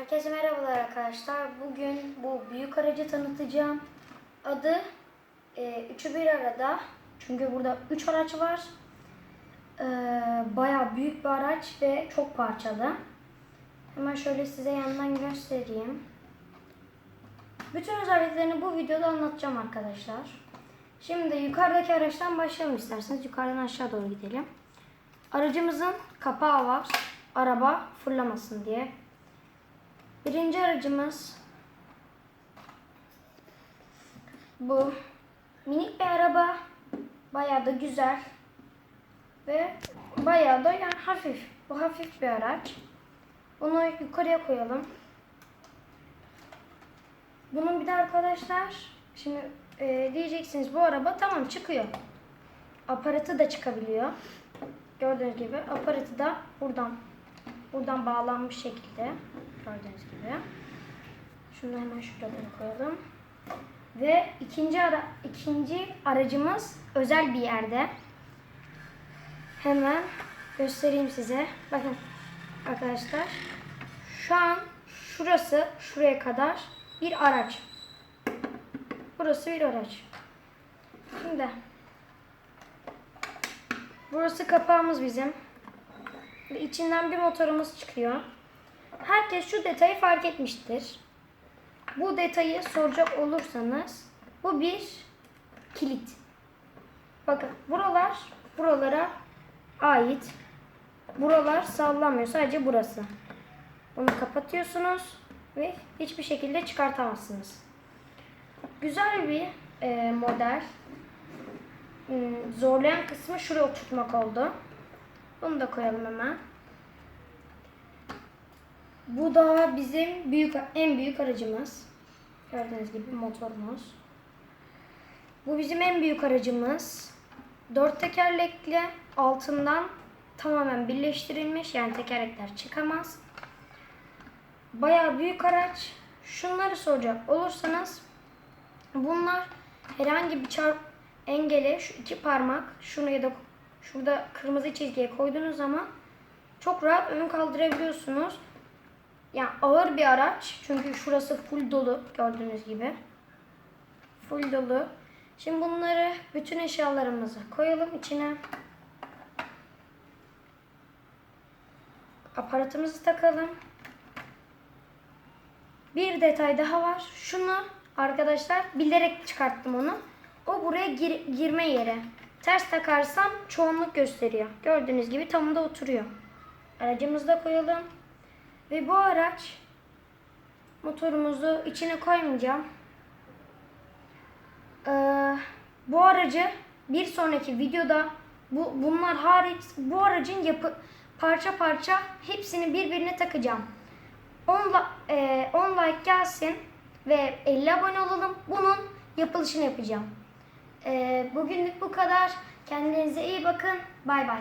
Herkese merhabalar arkadaşlar. Bugün bu büyük aracı tanıtacağım. Adı e, üçü bir arada. Çünkü burada üç araç var. E, bayağı büyük bir araç ve çok parçalı. Hemen şöyle size yandan göstereyim. Bütün özelliklerini bu videoda anlatacağım arkadaşlar. Şimdi yukarıdaki araçtan başlayalım isterseniz. Yukarıdan aşağı doğru gidelim. Aracımızın kapağı var. Araba fırlamasın diye. Birinci aracımız bu minik bir araba. Bayağı da güzel. Ve bayağı da yani hafif. Bu hafif bir araç. Bunu yukarıya koyalım. Bunun bir de arkadaşlar şimdi e, diyeceksiniz bu araba tamam çıkıyor. Aparatı da çıkabiliyor. Gördüğünüz gibi aparatı da buradan buradan bağlanmış şekilde gördüğünüz gibi. Şunu hemen şurada koyalım. Ve ikinci ara ikinci aracımız özel bir yerde. Hemen göstereyim size. Bakın arkadaşlar. Şu an şurası şuraya kadar bir araç. Burası bir araç. Şimdi burası kapağımız bizim. Ve içinden bir motorumuz çıkıyor. Herkes şu detayı fark etmiştir. Bu detayı soracak olursanız bu bir kilit. Bakın buralar buralara ait. Buralar sallanmıyor. Sadece burası. Bunu kapatıyorsunuz ve hiçbir şekilde çıkartamazsınız. Güzel bir e, model. Hmm, Zorlayan kısmı şuraya oturtmak oldu. Bunu da koyalım hemen. Bu da bizim büyük en büyük aracımız. Gördüğünüz gibi motorumuz. Bu bizim en büyük aracımız. Dört tekerlekli altından tamamen birleştirilmiş. Yani tekerlekler çıkamaz. Bayağı büyük araç. Şunları soracak olursanız bunlar herhangi bir çarp engele şu iki parmak şunu ya da şurada kırmızı çizgiye koyduğunuz zaman çok rahat ön kaldırabiliyorsunuz. Yani ağır bir araç. Çünkü şurası full dolu gördüğünüz gibi. Full dolu. Şimdi bunları bütün eşyalarımızı koyalım içine. Aparatımızı takalım. Bir detay daha var. Şunu arkadaşlar bilerek çıkarttım onu. O buraya gir- girme yeri. Ters takarsam çoğunluk gösteriyor. Gördüğünüz gibi tam da oturuyor. Aracımızı da koyalım. Ve bu araç motorumuzu içine koymayacağım. Ee, bu aracı bir sonraki videoda bu bunlar hariç bu aracın yapı parça parça hepsini birbirine takacağım. 10, la- e, 10 like gelsin ve 50 abone olalım. Bunun yapılışını yapacağım. Ee, bugünlük bu kadar. Kendinize iyi bakın. Bay bay.